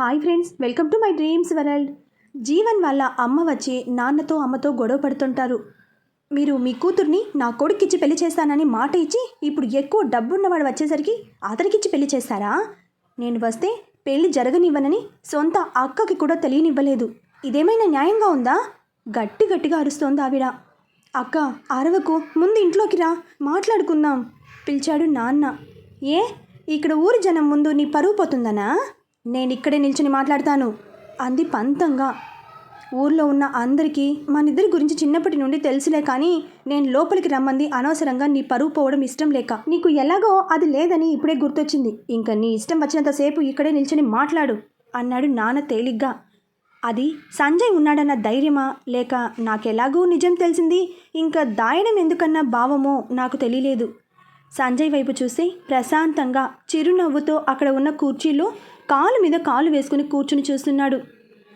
Hi friends welcome to my dreams world. Jeevan వల్ల అమ్మ వచ్చి నాన్నతో అమ్మతో గొడవ పడుతుంటారు. మీరు మీ కూతుర్ని నా కొడుకిచ్చి పెళ్ళి చేస్తానని మాట ఇచ్చి ఇప్పుడు ఎక్కువ డబ్బున్నవాడు వచ్చేసరికి అతనికిచ్చి పెళ్ళి చేస్తారా? నేను వస్తే పెళ్ళి జరగనివ్వనని సొంత అక్కకి కూడా తెలియనివ్వలేదు. ఇదేమైనా న్యాయంగా ఉందా? గట్టి గట్టిగా అరుస్తోంది ఆవిడ. అక్క అరవకు ముందు ఇంట్లోకి రా మాట్లాడుకుందాం పిలిచాడు నాన్న. ఏ ఇక్కడ ఊరి జనం ముందు నీ పరువు పోతుందనా? నేను ఇక్కడే నిల్చుని మాట్లాడతాను. అంది పంతంగా. ఊర్లో ఉన్న అందరికీ మనిద్దరి గురించి చిన్నప్పటి నుండి తెలుసులే కానీ నేను లోపలికి రమ్మంది అనవసరంగా నీ పరువు పోవడం ఇష్టం లేక. నీకు ఎలాగో అది లేదని ఇప్పుడే గుర్తొచ్చింది. ఇంకా నీ ఇష్టం వచ్చినంతసేపు ఇక్కడే నిల్చుని మాట్లాడు అన్నాడు నాన్న తేలిగ్గా. అది సంజయ్ ఉన్నాడన్న ధైర్యమా లేక నాకెలాగూ నిజం తెలిసింది? ఇంకా దాయడం ఎందుకన్న భావమో నాకు తెలియలేదు. సంజయ్ వైపు చూసి ప్రశాంతంగా చిరునవ్వుతో అక్కడ ఉన్న కుర్చీలో కాలు మీద కాలు వేసుకుని కూర్చుని చూస్తున్నాడు.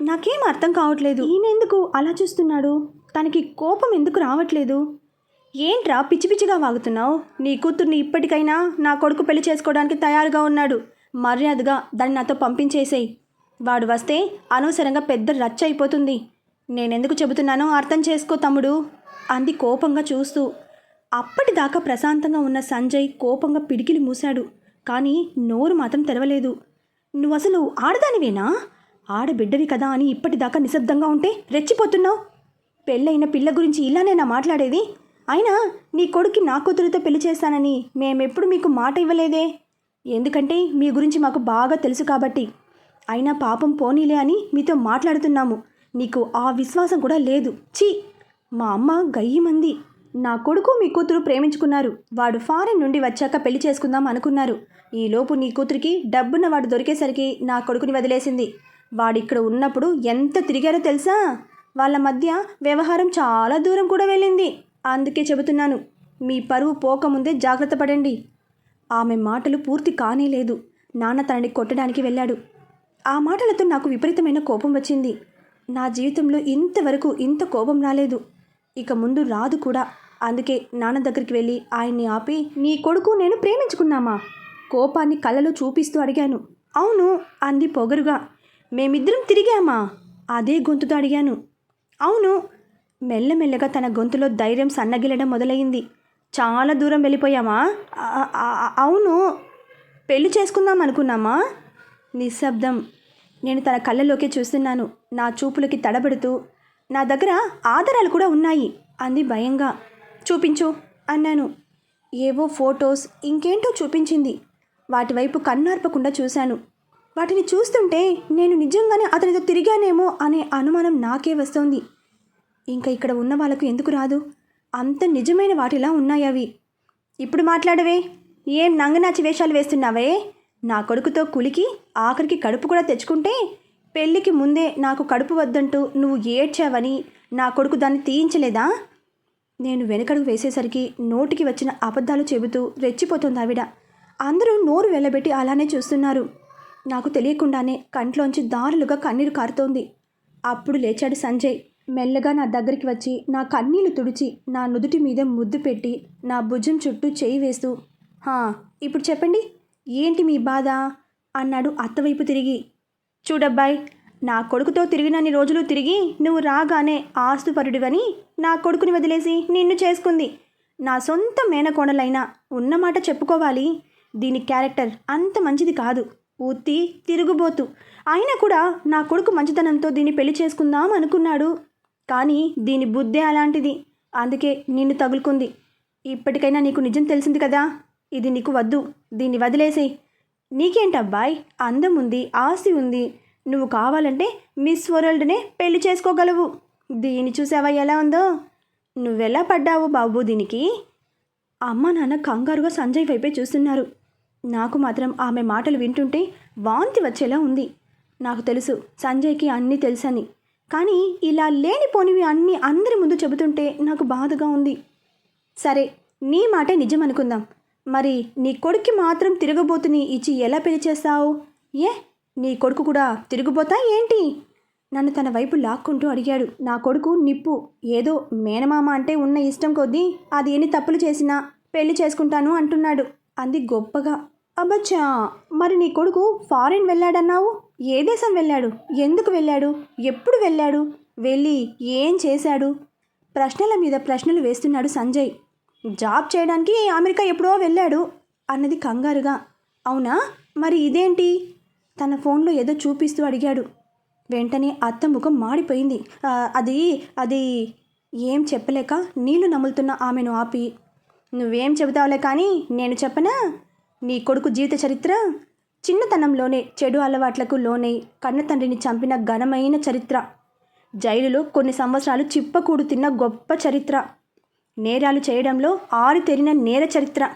నాకేం అర్థం కావట్లేదు. ఈయనెందుకు అలా చూస్తున్నాడు? తనకి కోపం ఎందుకు రావట్లేదు? ఏంట్రా పిచ్చి పిచ్చిగా వాగుతున్నావు? నీ కూతుర్ని ఇప్పటికైనా నా కొడుకు పెళ్ళి చేసుకోవడానికి తయారుగా ఉన్నాడు. మర్యాదగా దాన్ని నాతో పంపించేసేయి. వాడు వస్తే అనవసరంగా పెద్ద రచ్చ అయిపోతుంది. నేనెందుకు చెబుతున్నానో అర్థం చేసుకో తమ్ముడు అంది కోపంగా చూస్తూ. అప్పటిదాకా ప్రశాంతంగా ఉన్న సంజయ్ కోపంగా పిడికిలి మూశాడు. కానీ నోరు మాత్రం తెరవలేదు. నువ్వు అసలు ఆడదానివేనా? ఆడబిడ్డవి కదా అని ఇప్పటిదాకా నిశ్శబ్దంగా ఉంటే రెచ్చిపోతున్నావు. పెళ్ళైన పిల్ల గురించి ఇలానే నా మాట్లాడేది. అయినా నీ కొడుక్కి నా కూతురితో పెళ్ళి చేస్తానని మేమెప్పుడు మీకు మాట ఇవ్వలేదే? ఎందుకంటే మీ గురించి మాకు బాగా తెలుసు కాబట్టి. అయినా పాపం పోనీలే అని మీతో మాట్లాడుతున్నాము. నీకు ఆ విశ్వాసం కూడా లేదు. ఛీ! మా అమ్మ గయ్యమంది. నా కొడుకు మీ కూతురు ప్రేమించుకున్నారు. వాడు ఫారెన్ నుండి వచ్చాక పెళ్ళి చేసుకుందాం అనుకున్నారు. ఈలోపు నీ కూతురికి డబ్బున్న వాడు దొరికేసరికి నా కొడుకుని వదిలేసింది. వాడిక్కడ ఉన్నప్పుడు ఎంత తిరిగారో తెలుసా? వాళ్ళ మధ్య వ్యవహారం చాలా దూరం కూడా వెళ్ళింది. అందుకే చెబుతున్నాను మీ పరువు పోకముందే జాగ్రత్త పడండి. ఆమె మాటలు పూర్తి కానే లేదు. నాన్న తనని కొట్టడానికి వెళ్ళాడు. ఆ మాటలతో నాకు విపరీతమైన కోపం వచ్చింది. నా జీవితంలో ఇంతవరకు ఇంత కోపం రాలేదు. ఇక ముందు రాదు కూడా. అందుకే నాన్న దగ్గరికి వెళ్ళి ఆయన్ని ఆపి నీ కొడుకు నేను ప్రేమించుకున్నామా? కోపాన్ని కళ్ళలో చూపిస్తూ అడిగాను. అవును అంది పొగరుగా. మేమిద్దరం తిరిగామా? అదే గొంతుతో అడిగాను. అవును. మెల్లమెల్లగా తన గొంతులో ధైర్యం సన్నగిలడం మొదలైంది. చాలా దూరం వెళ్ళిపోయామా? అవును. పెళ్ళి చేసుకుందాం అనుకున్నామా? నిశ్శబ్దం. నేను తన కళ్ళలోకి చూస్తున్నాను. నా చూపులకి తడబడుతూ నా దగ్గర ఆధారాలు కూడా ఉన్నాయి అంది భయంగా. చూపించు అన్నాను. ఏవో ఫొటోస్ ఇంకేంటో చూపించింది. వాటి వైపు కన్నార్పకుండా చూశాను. వాటిని చూస్తుంటే నేను నిజంగానే అతనితో తిరిగానేమో అనే అనుమానం నాకే వస్తోంది. ఇంకా ఇక్కడ ఉన్న వాళ్ళకు ఎందుకు రాదు? అంత నిజమైన వాటిలా ఉన్నాయి అవి. ఇప్పుడు మాట్లాడవే. ఏం నంగనాచి వేషాలు వేస్తున్నావే? నా కొడుకుతో కులికి ఆఖరికి కడుపు కూడా తెచ్చుకుంటే పెళ్ళికి ముందే నాకు కడుపు వద్దంటూ నువ్వు ఏడ్చావని నా కొడుకు దాన్ని తీయించలేదా? నేను వెనకడుగు వేసేసరికి నోటికి వచ్చిన అబద్ధాలు చెబుతూ రెచ్చిపోతుంది ఆవిడ. అందరూ నోరు వెళ్ళబెట్టి అలానే చూస్తున్నారు. నాకు తెలియకుండానే కంట్లోంచి దారులుగా కన్నీరు కారుతోంది. అప్పుడు లేచాడు సంజయ్. మెల్లగా నా దగ్గరికి వచ్చి నా కన్నీళ్ళు తుడిచి నా నుదుటి మీద ముద్దు పెట్టి నా భుజం చుట్టూ చేయి వేస్తూ హా ఇప్పుడు చెప్పండి ఏంటి మీ బాధ? అన్నాడు అత్తవైపు తిరిగి. చూడబ్బాయ్ నా కొడుకుతో తిరిగినన్ని రోజులు తిరిగి నువ్వు రాగానే ఆస్తుపరుడివని నా కొడుకుని వదిలేసి నిన్ను చేసుకుంది. నా సొంత మేనకోడలైనా ఉన్నమాట చెప్పుకోవాలి. దీని క్యారెక్టర్ అంత మంచిది కాదు. ఉత్తి తిరుగుబోతు. అయినా కూడా నా కొడుకు మంచితనంతో దీన్ని పెళ్ళి చేసుకుందాం అనుకున్నాడు. కానీ దీని బుద్ధే అలాంటిది. అందుకే నిన్ను తగులుకుంది. ఇప్పటికైనా నీకు నిజం తెలిసింది కదా? ఇది నీకు వద్దు. దీన్ని వదిలేసేయ్. నీకేంటబ్బాయ్? అందం ఉంది ఆస్తి ఉంది. నువ్వు కావాలంటే మిస్ వరల్డ్నే పెళ్ళి చేసుకోగలవు. దీన్ని చూసావా ఎలా ఉందో? నువ్వెలా పడ్డావు బాబు దీనికి? అమ్మ నాన్న కంగారుగా సంజయ్ వైపే చూస్తున్నారు. నాకు మాత్రం ఆమె మాటలు వింటుంటే వాంతి వచ్చేలా ఉంది. నాకు తెలుసు సంజయ్కి అన్నీ తెలుసని. కానీ ఇలా లేనిపోనివి అన్నీ అందరి ముందు చెబుతుంటే నాకు బాధగా ఉంది. సరే నీ మాటే నిజం అనుకుందాం మరి నీ కొడుక్కి మాత్రం తిరగబోతుని ఇచ్చి ఎలా పెళ్ళి చేస్తావు? ఏ? నీ కొడుకు కూడా తిరుగుబోతా ఏంటి? నన్ను తన వైపు లాక్కుంటూ అడిగాడు. నా కొడుకు నిప్పు. ఏదో మేనమామ అంటే ఉన్న ఇష్టం కొద్దీ అది ఎన్ని తప్పులు చేసినా పెళ్ళి చేసుకుంటాను అంటున్నాడు. అంది గొప్పగా. అబ్బచ్చా! మరి నీ కొడుకు ఫారిన్ వెళ్ళాడన్నావు? ఏ దేశం వెళ్ళాడు? ఎందుకు వెళ్ళాడు? ఎప్పుడు వెళ్ళాడు? వెళ్ళి ఏం చేశాడు? ప్రశ్నల మీద ప్రశ్నలు వేస్తున్నాడు సంజయ్. జాబ్ చేయడానికి అమెరికా ఎప్పుడో వెళ్ళాడు అన్నది కంగారుగా. అవునా? మరి ఇదేంటి? తన ఫోన్లో ఏదో చూపిస్తూ అడిగాడు. వెంటనే అత్త ముఖం మాడిపోయింది అది అది ఏం చెప్పలేక నీళ్ళు నములుతున్న ఆమెను ఆపి నువ్వేం చెబుతావులే కానీ నేను చెప్పనా? నీ కొడుకు జీవిత చరిత్ర? చిన్నతనంలోనే చెడు అలవాట్లకు లోనై కన్నతండ్రిని చంపిన ఘనమైన చరిత్ర. జైలులో కొన్ని సంవత్సరాలు చిప్పకూడు తిన్న గొప్ప చరిత్ర. నేరాలు చేయడంలో ఆరితెరిన నేర చరిత్ర.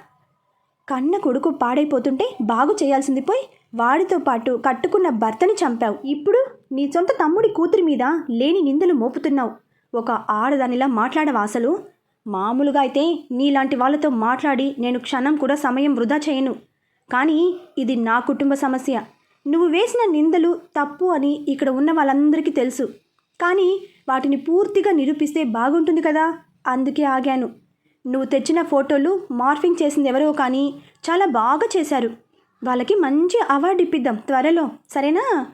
కన్న కొడుకు పాడైపోతుంటే బాగు చేయాల్సింది పోయి వాడితో పాటు కట్టుకున్న భర్తని చంపావు. ఇప్పుడు నీ సొంత తమ్ముడి కూతురి మీద లేని నిందలు మోపుతున్నావు. ఒక ఆడదానిలా మాట్లాడవా అసలు. మామూలుగా అయితే నీలాంటి వాళ్ళతో మాట్లాడి నేను క్షణం కూడా సమయం వృధా చేయను. కానీ ఇది నా కుటుంబ సమస్య. నువ్వు వేసిన నిందలు తప్పు అని ఇక్కడ ఉన్న వాళ్ళందరికీ తెలుసు. కానీ వాటిని పూర్తిగా నిరూపిస్తే బాగుంటుంది కదా? అందుకే ఆగాను. నువ్వు తెచ్చిన ఫోటోలు మార్ఫింగ్ చేసింది ఎవరో కానీ చాలా బాగా చేశారు. వాళ్ళకి మంచి అవార్డు ఇప్పిద్దాం త్వరలో సరేనా?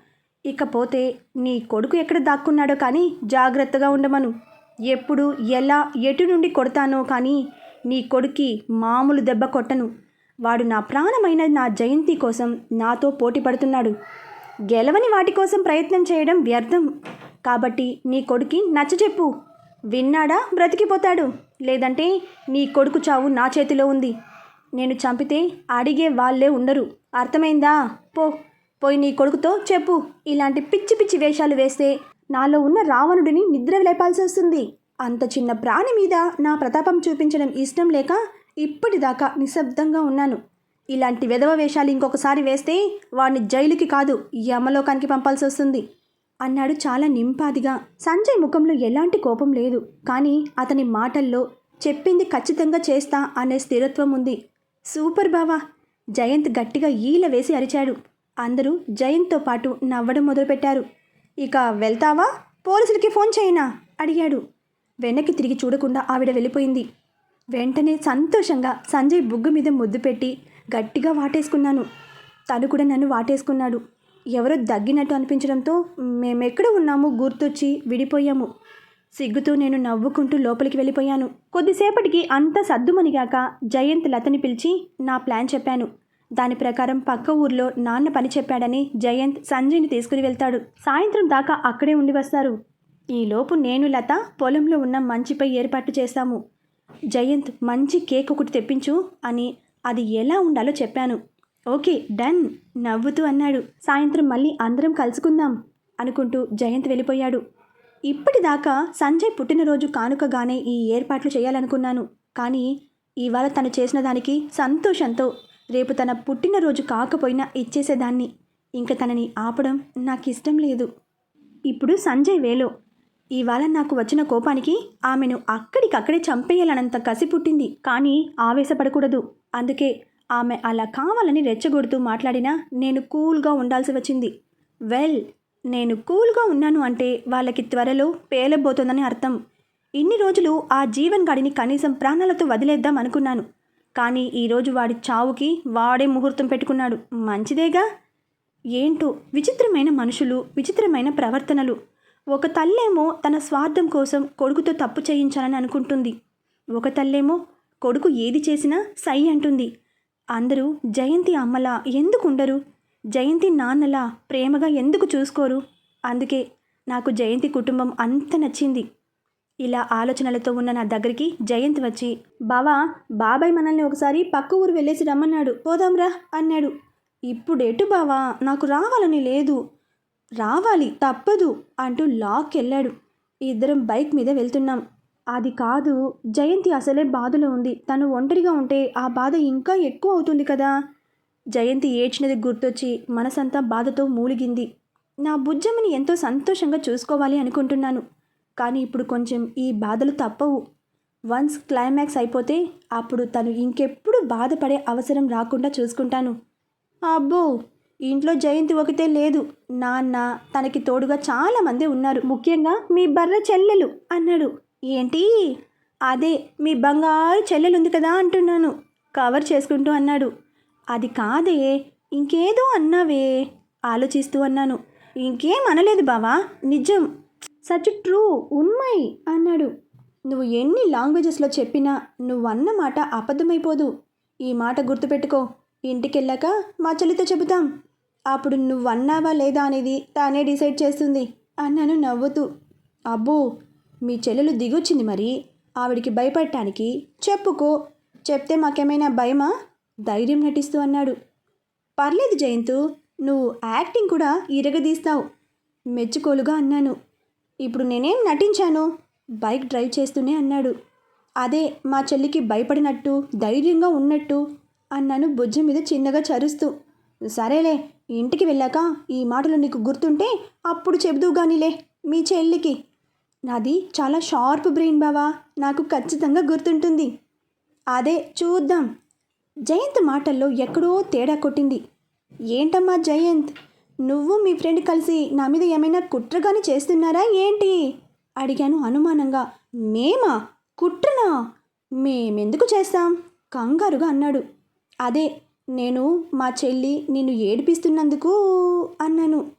ఇకపోతే నీ కొడుకు ఎక్కడ దాక్కున్నాడో కానీ జాగ్రత్తగా ఉండమను. ఎప్పుడు ఎలా ఎటు నుండి కొడతానో కానీ నీ కొడుక్కి మామూలు దెబ్బ కొట్టను. వాడు నా ప్రాణమైన నా జయంతి కోసం నాతో పోటీ పడుతున్నాడు. గెలవని వాటి కోసం ప్రయత్నం చేయడం వ్యర్థం. కాబట్టి నీ కొడుకి నచ్చచెప్పు విన్నాడా? బ్రతికిపోతాడు. లేదంటే నీ కొడుకు చావు నా చేతిలో ఉంది. నేను చంపితే అడిగే వాళ్ళే ఉండరు. అర్థమైందా? పో పోయి నీ కొడుకుతో చెప్పు. ఇలాంటి పిచ్చి పిచ్చి వేషాలు వేస్తే నాలో ఉన్న రావణుడిని నిద్ర లేపాల్సి వస్తుంది. అంత చిన్న ప్రాణి మీద నా ప్రతాపం చూపించడం ఇష్టం లేక ఇప్పటిదాకా నిశ్శబ్దంగా ఉన్నాను. ఇలాంటి విధవ వేషాలు ఇంకొకసారి వేస్తే వాడిని జైలుకి కాదు యమలోకానికి పంపాల్సి వస్తుంది. అన్నాడు చాలా నింపాదిగా. సంజయ్ ముఖంలో ఎలాంటి కోపం లేదు. కానీ అతని మాటల్లో చెప్పింది ఖచ్చితంగా చేస్తా అనే స్థిరత్వం ఉంది. సూపర్ బావా! జయంత్ గట్టిగా ఈల వేసి అరిచాడు. అందరూ జయంత్తో పాటు నవ్వడం మొదలుపెట్టారు. ఇక వెళ్తావా? పోలీసులకి ఫోన్ చేయనా? అడిగాడు. వెనక్కి తిరిగి చూడకుండా ఆవిడ వెళ్ళిపోయింది. వెంటనే సంతోషంగా సంజయ్ బుగ్గు మీద ముద్దు పెట్టి గట్టిగా వాటేసుకున్నాను. తను కూడా నన్ను వాటేసుకున్నాడు. ఎవరో దగ్గినట్టు అనిపించడంతో మేమెక్కడ ఉన్నాము గుర్తొచ్చి విడిపోయాము. సిగ్గుతూ నేను నవ్వుకుంటూ లోపలికి వెళ్ళిపోయాను. కొద్దిసేపటికి అంతా సద్దుమణిగాక జయంత్ లతని పిలిచి నా ప్లాన్ చెప్పాను. దాని ప్రకారం పక్క ఊర్లో నాన్న పని చెప్పాడని జయంత్ సంజయ్ని తీసుకుని వెళ్తాడు. సాయంత్రం దాకా అక్కడే ఉండి వస్తారు. ఈలోపు నేను లత పొలంలో ఉన్న మంచిపై ఏర్పాటు చేస్తాము. జయంత్ మంచి కేక్ ఒకటి తెప్పించు అని అది ఎలా ఉండాలో చెప్పాను. ఓకే డన్ నవ్వుతూ అన్నాడు. సాయంత్రం మళ్ళీ అందరం కలుసుకుందాం అనుకుంటూ జయంత్ వెళ్ళిపోయాడు. ఇప్పటిదాకా సంజయ్ పుట్టినరోజు కానుకగానే ఈ ఏర్పాట్లు చేయాలనుకున్నాను. కానీ ఇవాళ తను చేసిన దానికి సంతోషంతో రేపు తన పుట్టినరోజు కాకపోయినా ఇచ్చేసేదాన్ని. ఇంక తనని ఆపడం నాకు ఇష్టం లేదు. ఇప్పుడు సంజయ్ వేలో. ఇవాళ నాకు వచ్చిన కోపానికి ఆమెను అక్కడికక్కడే చంపేయాలనంత కసి పుట్టింది. కానీ ఆవేశపడకూడదు. అందుకే ఆమె అలా కావాలని రెచ్చగొడుతూ మాట్లాడినా నేను కూల్గా ఉండాల్సి వచ్చింది. వెల్ నేను కూల్గా ఉన్నాను అంటే వాళ్ళకి త్వరలో పేలబోతోందని అర్థం. ఇన్ని రోజులు ఆ జీవన్ గాడిని కనీసం ప్రాణాలతో వదిలేద్దాం అనుకున్నాను. కానీ ఈరోజు వాడి చావుకి వాడే ముహూర్తం పెట్టుకున్నాడు. మంచిదేగా? ఏంటో? విచిత్రమైన మనుషులు విచిత్రమైన ప్రవర్తనలు. ఒక తల్లేమో తన స్వార్థం కోసం కొడుకుతో తప్పు చేయించాలని అనుకుంటుంది. ఒక తల్లేమో కొడుకు ఏది చేసినా సై అంటుంది. అందరూ జయంతి అమ్మలా ఎందుకు ఉండరు? జయంతి నాన్నలా ప్రేమగా ఎందుకు చూసుకోరు? అందుకే నాకు జయంతి కుటుంబం అంత నచ్చింది. ఇలా ఆలోచనలతో ఉన్న నా దగ్గరికి జయంత్ వచ్చి బావా బాబాయ్ మనల్ని ఒకసారి పక్క ఊరు వెళ్ళేసి రమ్మన్నాడు. పోదాంరా అన్నాడు. ఇప్పుడెటు బావా? నాకు రావాలని లేదు. రావాలి తప్పదు అంటూ లాక్ వెళ్ళాడు. ఇద్దరం బైక్ మీద వెళ్తున్నాం. అది కాదు జయంతి అసలే బాధలో ఉంది. తను ఒంటరిగా ఉంటే ఆ బాధ ఇంకా ఎక్కువ అవుతుంది కదా? జయంతి ఏడ్చినది గుర్తొచ్చి మనసంతా బాధతో మూలిగింది. నా బుజ్జమ్మని ఎంతో సంతోషంగా చూసుకోవాలి అనుకుంటున్నాను. కానీ ఇప్పుడు కొంచెం ఈ బాధలు తప్పవు. వన్స్ క్లైమాక్స్ అయిపోతే అప్పుడు తను ఇంకెప్పుడు బాధపడే అవసరం రాకుండా చూసుకుంటాను. అబ్బో! ఇంట్లో జయంతి ఒకతే లేదు. నాన్న తనకి తోడుగా చాలామంది ఉన్నారు. ముఖ్యంగా మీ బర్ర చెల్లెలు అన్నాడు. ఏంటి? అదే మీ బంగారు చెల్లెలు ఉంది కదా అంటున్నాను. కవర్ చేసుకుంటూ అన్నాడు. అది కాదే ఇంకేదో అన్నావే ఆలోచిస్తూ అన్నాను. ఇంకేం అనలేదు బావా నిజం. సచ్ ట్రూ ఉన్మై అన్నాడు. నువ్వు ఎన్ని లాంగ్వేజెస్లో చెప్పినా నువ్వు అన్న మాట అబద్ధమైపోదు. ఈ మాట గుర్తుపెట్టుకో. ఇంటికెళ్ళాక మా చెల్లితో చెబుతాం. అప్పుడు నువ్వు అన్నావా లేదా అనేది తానే డిసైడ్ చేస్తుంది అన్నాను నవ్వుతూ. అబ్బో మీ చెల్లెలు దిగొచ్చింది మరి. ఆవిడికి భయపడటానికి చెప్పుకో. చెప్తే మాకేమైనా భయమా? ధైర్యం నటిస్తూ అన్నాడు. పర్లేదు జయంతు నువ్వు యాక్టింగ్ కూడా ఇరగదీస్తావు. మెచ్చుకోలుగా అన్నాను. ఇప్పుడు నేనేం నటించాను? బైక్ డ్రైవ్ చేస్తూనే అన్నాడు. అదే మా చెల్లికి భయపడినట్టు ధైర్యంగా ఉన్నట్టు అన్నాను భుజం మీద చిన్నగా చరుస్తూ. సరేలే ఇంటికి వెళ్ళాక ఈ మాటలు నీకు గుర్తుంటే అప్పుడు చెబుదూ గానిలే మీ చెల్లికి. నాది చాలా షార్ప్ బ్రెయిన్ బావా నాకు ఖచ్చితంగా గుర్తుంటుంది. అదే చూద్దాం. జయంత్ మాటల్లో ఎక్కడో తేడా కొట్టింది. ఏంటమ్మా జయంత్? నువ్వు మీ ఫ్రెండ్ కలిసి నా మీద ఏమైనా కుట్రగాని చేస్తున్నారా ఏంటి? అడిగాను అనుమానంగా. మేమా? కుట్రనా? మేమెందుకు చేస్తాం? కంగారుగా అన్నాడు. అదే నేను మా చెల్లి నిన్ను ఏడిపిస్తున్నందుకు అన్నాను.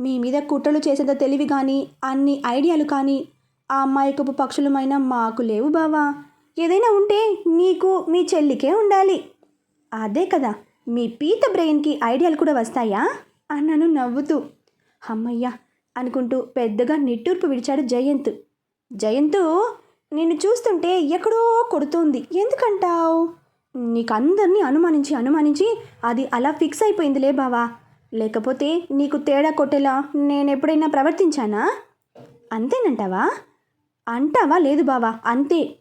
మీ మీద కుట్రలు చేసేంత తెలివి కానీ అన్ని ఐడియాలు కానీ ఆ అమ్మాయికపు పక్షులమైన మాకు లేవు బావా. ఏదైనా ఉంటే నీకు మీ చెల్లికే ఉండాలి. అదే కదా మీ పీత బ్రెయిన్కి ఐడియాలు కూడా వస్తాయా? అన్నాను నవ్వుతూ అమ్మయ్యా అనుకుంటూ పెద్దగా నిట్టూర్పు విడిచాడు జయంత్. జయంతు నిన్ను చూస్తుంటే ఎక్కడో కొడుతోంది. ఎందుకంటావు? నీకు అందరినీ అనుమానించి అనుమానించి అది అలా ఫిక్స్ అయిపోయిందిలే బావా. లేకపోతే నీకు తేడా కొట్టేలా నేను ఎప్పుడైనా ప్రవర్తించానా? అంతేనంటావా? అంటావా లేదు బావా అంతే.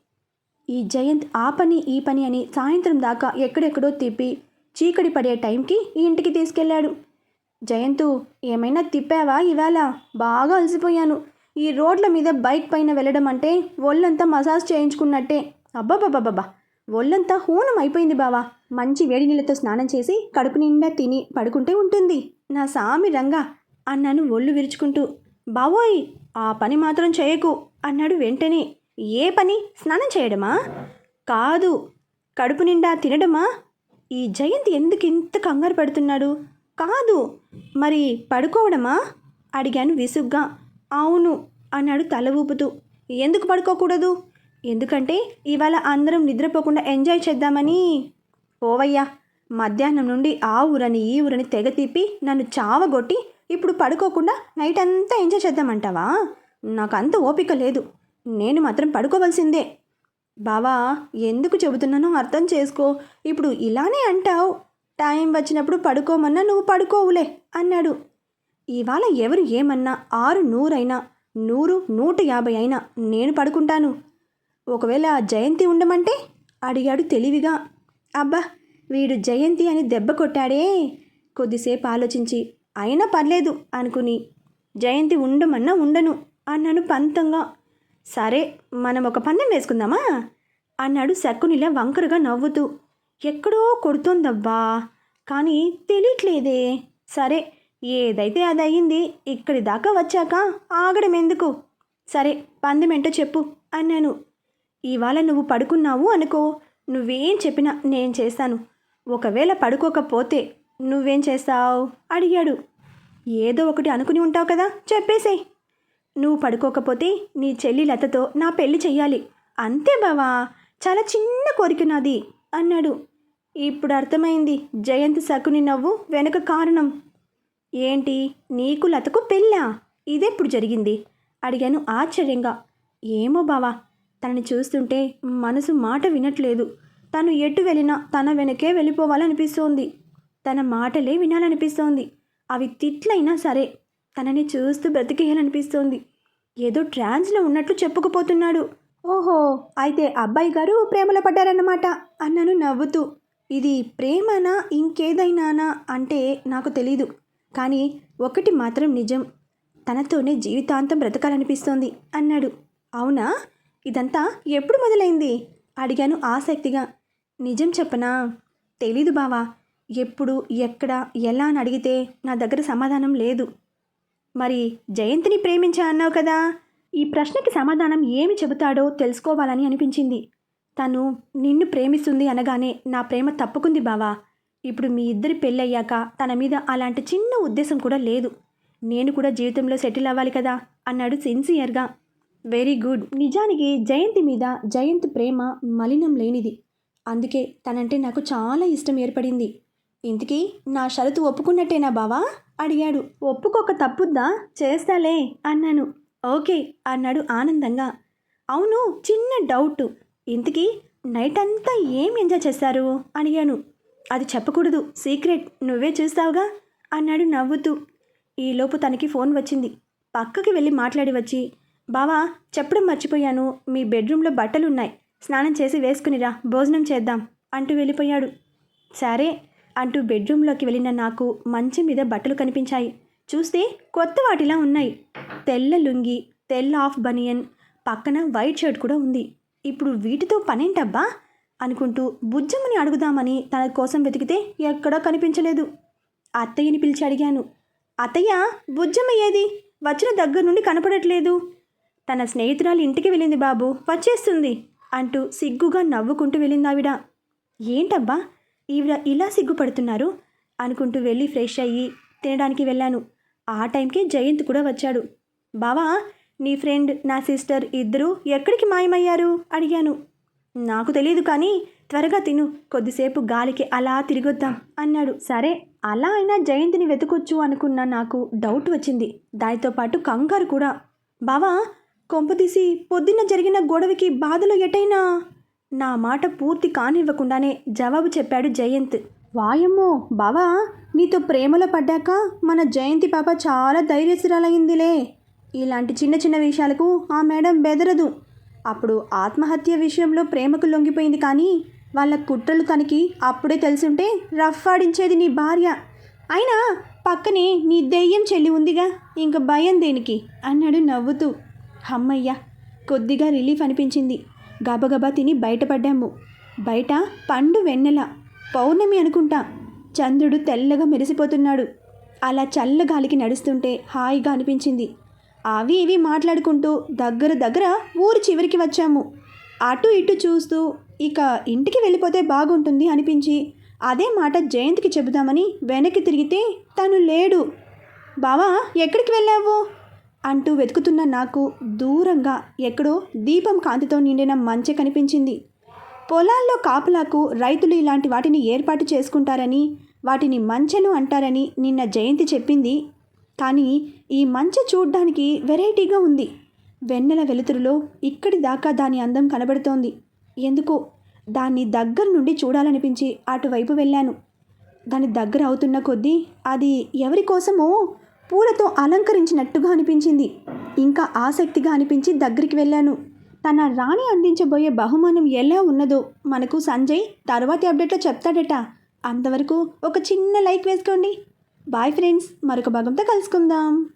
ఈ జయంత్ ఆ పని ఈ పని అని సాయంత్రం దాకా ఎక్కడెక్కడో తిప్పి చీకటి పడే టైంకి ఈ ఇంటికి తీసుకెళ్ళాడు. జయంతు ఏమైనా తిప్పావా ఇవాళ? బాగా అలసిపోయాను. ఈ రోడ్ల మీద బైక్ పైన వెళ్ళడం అంటే ఒళ్ళంతా మసాజ్ చేయించుకున్నట్టే. అబ్బాబాబాబా ఒళ్ళంతా హూనం అయిపోయింది బావా. మంచి వేడి నీళ్ళతో స్నానం చేసి కడుపు నిండా తిని పడుకుంటే ఉంటుంది. నా సామి రంగా! అన్నాను ఒళ్ళు విరుచుకుంటూ. బావోయ్! ఆ పని మాత్రం చేయకు! అన్నాడు వెంటనే. ఏ పని? స్నానం చేయడమా? కాదు. కడుపు నిండా తినడమా? ఈ జయంతి ఎందుకు ఇంత కంగారు పెడుతున్నాడు? కాదు. మరి పడుకోవడమా? అడిగాను విసుగ్గా. అవును అన్నాడు తల ఊపుతూ. ఎందుకు పడుకోకూడదు? ఎందుకంటే ఇవాళ అందరం నిద్రపోకుండా ఎంజాయ్ చేద్దామని. ఓవయ్యా మధ్యాహ్నం నుండి ఆ ఊరని ఈ ఊరని తెగ తిప్పి నన్ను చావగొట్టి ఇప్పుడు పడుకోకుండా నైట్ అంతా ఎంజాయ్ చేద్దామంటావా? నాకు అంత ఓపిక లేదు. నేను మాత్రం పడుకోవలసిందే. బావా ఎందుకు చెబుతున్నానో అర్థం చేసుకో. ఇప్పుడు ఇలానే అంటావు. టైం వచ్చినప్పుడు పడుకోమన్నా నువ్వు పడుకోవులే అన్నాడు. ఇవాళ ఎవరు ఏమన్నా ఆరు నూరైనా నూరు నూట యాభై అయినా నేను పడుకుంటాను. ఒకవేళ జయంతి ఉండమంటే? అడిగాడు తెలివిగా. అబ్బా వీడు జయంతి అని దెబ్బ కొట్టాడే? కొద్దిసేపు ఆలోచించి అయినా పర్లేదు అనుకుని జయంతి ఉండమన్నా ఉండను అన్నాను పంతంగా. సరే మనం ఒక పందెం వేసుకుందామా? అన్నాడు శకునిలా వంకరగా నవ్వుతూ. ఎక్కడో కొడుతోందబ్బా. కానీ తెలియట్లేదే సరే ఏదైతే అది అయ్యింది ఇక్కడి దాకా వచ్చాక ఆగడం ఎందుకు? సరే పందెమేంటో చెప్పు అన్నాను. ఇవాళ నువ్వు పడుకున్నావు అనుకో నువ్వేం చెప్పినా నేను చేస్తాను. ఒకవేళ పడుకోకపోతే నువ్వేం చేస్తావు? అడిగాడు. ఏదో ఒకటి అనుకుని ఉంటావు కదా చెప్పేసేయ్. నువ్వు పడుకోకపోతే నీ చెల్లి లతతో నా పెళ్ళి చెయ్యాలి. అంతే బావా చాలా చిన్న కోరిక నాది. అన్నాడు. ఇప్పుడు అర్థమైంది. జయంత్ సకుని నవ్వు వెనక కారణం. ఏంటి? నీకు లతకు పెళ్ళా? ఇదెప్పుడు జరిగింది? అడిగాను ఆశ్చర్యంగా. ఏమో బావా. తనని చూస్తుంటే మనసు మాట వినట్లేదు. తను ఎటు వెళ్ళినా తన వెనకే వెళ్ళిపోవాలనిపిస్తోంది. తన మాటలే వినాలనిపిస్తోంది. అవి తిట్లైనా సరే తనని చూస్తూ బ్రతికేయాలనిపిస్తోంది. ఏదో ట్రాన్స్లో ఉన్నట్లు చెప్పుకుపోతున్నాడు. ఓహో అయితే అబ్బాయి గారు ప్రేమలో పడ్డారన్నమాట అన్నాను నవ్వుతూ. ఇది ప్రేమనా ఇంకేదైనానా అంటే నాకు తెలీదు. కానీ ఒకటి మాత్రం నిజం. తనతోనే జీవితాంతం బ్రతకాలనిపిస్తోంది అన్నాడు. అవునా? ఇదంతా ఎప్పుడు మొదలైంది? అడిగాను ఆసక్తిగా. నిజం చెప్పనా? తెలీదు బావా. ఎప్పుడు ఎక్కడ ఎలా అని అడిగితే నా దగ్గర సమాధానం లేదు. మరి జయంతిని ప్రేమించా అన్నావు కదా? ఈ ప్రశ్నకి సమాధానం ఏమి చెబుతాడో తెలుసుకోవాలని అనిపించింది. తను నిన్ను ప్రేమిస్తుంది అనగానే నా ప్రేమ తప్పుకుంది బావా. ఇప్పుడు మీ ఇద్దరి పెళ్ళయ్యాక తన మీద అలాంటి చిన్న ఉద్దేశం కూడా లేదు. నేను కూడా జీవితంలో సెటిల్ అవ్వాలి కదా అన్నాడు సిన్సియర్గా. Very good. నిజానికి జయంతి మీద జయంత్ ప్రేమ మలినం లేనిది. అందుకే తనంటే నాకు చాలా ఇష్టం ఏర్పడింది. ఇంతకీ నా షరతు ఒప్పుకున్నట్టేనా బావా? అడిగాడు. ఒప్పుకోక తప్పుద్దా? చేస్తాలే అన్నాను. ఓకే అన్నాడు ఆనందంగా. అవును చిన్న డౌట్. ఇంతకీ నైట్ అంతా ఏం ఎంజాయ్ చేశారు? అడిగాను. అది చెప్పకూడదు సీక్రెట్. నువ్వే చూస్తావుగా? అన్నాడు నవ్వుతూ. ఈలోపు తనకి ఫోన్ వచ్చింది. పక్కకి వెళ్ళి మాట్లాడి వచ్చి బావా చెప్పడం మర్చిపోయాను. మీ బెడ్రూమ్లో బట్టలున్నాయి. స్నానం చేసి వేసుకునిరా భోజనం చేద్దాం అంటూ వెళ్ళిపోయాడు. సరే అంటూ బెడ్రూమ్లోకి వెళ్ళిన నాకు మంచి మీద బట్టలు కనిపించాయి. చూస్తే కొత్త వాటిలా ఉన్నాయి. తెల్ల లుంగి తెల్ల ఆఫ్ బనియన్ పక్కన వైట్ షర్ట్ కూడా ఉంది. ఇప్పుడు వీటితో పనేంటబ్బా? అనుకుంటూ బుజ్జమ్మని అడుగుదామని తన కోసం వెతికితే ఎక్కడా కనిపించలేదు. అత్తయ్యని పిలిచి అడిగాను. అత్తయ్య బుజ్జమ్మ ఏది? వచ్చిన దగ్గర నుండి కనపడట్లేదు. తన స్నేహితురాలు ఇంటికి వెళ్ళింది బాబు వచ్చేస్తుంది అంటూ సిగ్గుగా నవ్వుకుంటూ వెళ్ళింది ఆవిడ ఏంటబ్బా? ఈవిడ ఇలా సిగ్గుపడుతున్నారు? అనుకుంటూ వెళ్ళి ఫ్రెష్ అయ్యి తినడానికి వెళ్ళాను. ఆ టైంకి జయంత్ కూడా వచ్చాడు. బావా నీ ఫ్రెండ్ నా సిస్టర్ ఇద్దరూ ఎక్కడికి మాయమయ్యారు? అడిగాను. నాకు తెలియదు కానీ త్వరగా తిను. కొద్దిసేపు గాలికి అలా తిరిగొద్దాం అన్నాడు. సరే అలా అయినా జయంతిని వెతకొచ్చు అనుకున్న నాకు డౌట్ వచ్చింది. దానితో పాటు కంగారు కూడా. బావా కొంపదీసి పొద్దున్న జరిగిన గొడవకి బాధలు ఎటైనా? నా మాట పూర్తి కానివ్వకుండానే జవాబు చెప్పాడు జయంత్. వాయమ్మో బావా నీతో ప్రేమలో పడ్డాక మన జయంతి పాప చాలా ధైర్యశురాలయ్యిందిలే ఇలాంటి చిన్న చిన్న విషయాలకు ఆ మేడం బెదరదు. అప్పుడు ఆత్మహత్య విషయంలో ప్రేమకు లొంగిపోయింది కానీ వాళ్ళ కుట్రలు తనకి అప్పుడే తెలిసుంటే రఫ్ ఆడించేది నీ భార్య. అయినా పక్కనే నీ దెయ్యం చెల్లి ఉందిగా ఇంక భయం దేనికి? అన్నాడు నవ్వుతూ. హమ్మయ్య కొద్దిగా రిలీఫ్ అనిపించింది. గబగబా తిని బయటపడ్డాము. బయట పండు వెన్నెల. పౌర్ణమి అనుకుంటా. చంద్రుడు తెల్లగా మెరిసిపోతున్నాడు. అలా చల్లగాలికి నడుస్తుంటే హాయిగా అనిపించింది. అవి ఇవి మాట్లాడుకుంటూ దగ్గర దగ్గర ఊరు చివరికి వచ్చాము. అటు ఇటు చూస్తూ ఇక ఇంటికి వెళ్ళిపోతే బాగుంటుంది అనిపించి అదే మాట జయంత్కి చెబుదామని వెనక్కి తిరిగితే తను లేడు. బావా ఎక్కడికి వెళ్ళావు? అంటూ వెతుకుతున్న నాకు దూరంగా ఎక్కడో దీపం కాంతితో నిండిన మంచె కనిపించింది. పొలాల్లో కాపలాకు రైతులు ఇలాంటి వాటిని ఏర్పాటు చేసుకుంటారని వాటిని మంచెలు అంటారని నిన్న జయంతి చెప్పింది. కానీ ఈ మంచె చూడ్డానికి వెరైటీగా ఉంది. వెన్నెల వెలుతురులో ఇక్కడి దాకా దాని అందం కనబడుతోంది. ఎందుకో దాన్ని దగ్గర నుండి చూడాలనిపించి అటువైపు వెళ్ళాను. దాని దగ్గర అవుతున్న కొద్దీ అది ఎవరి కోసమో పూలతో అలంకరించినట్టుగా అనిపించింది. ఇంకా ఆసక్తిగా అనిపించి దగ్గరికి వెళ్ళాను. తన రాణి అందించబోయే బహుమానం ఎలా ఉన్నదో మనకు సంజయ్ తర్వాతి అప్డేట్లో చెప్తాడట. అంతవరకు ఒక చిన్న లైక్ వేసుకోండి. బాయ్ ఫ్రెండ్స్ మరొక భాగంతో కలుసుకుందాం.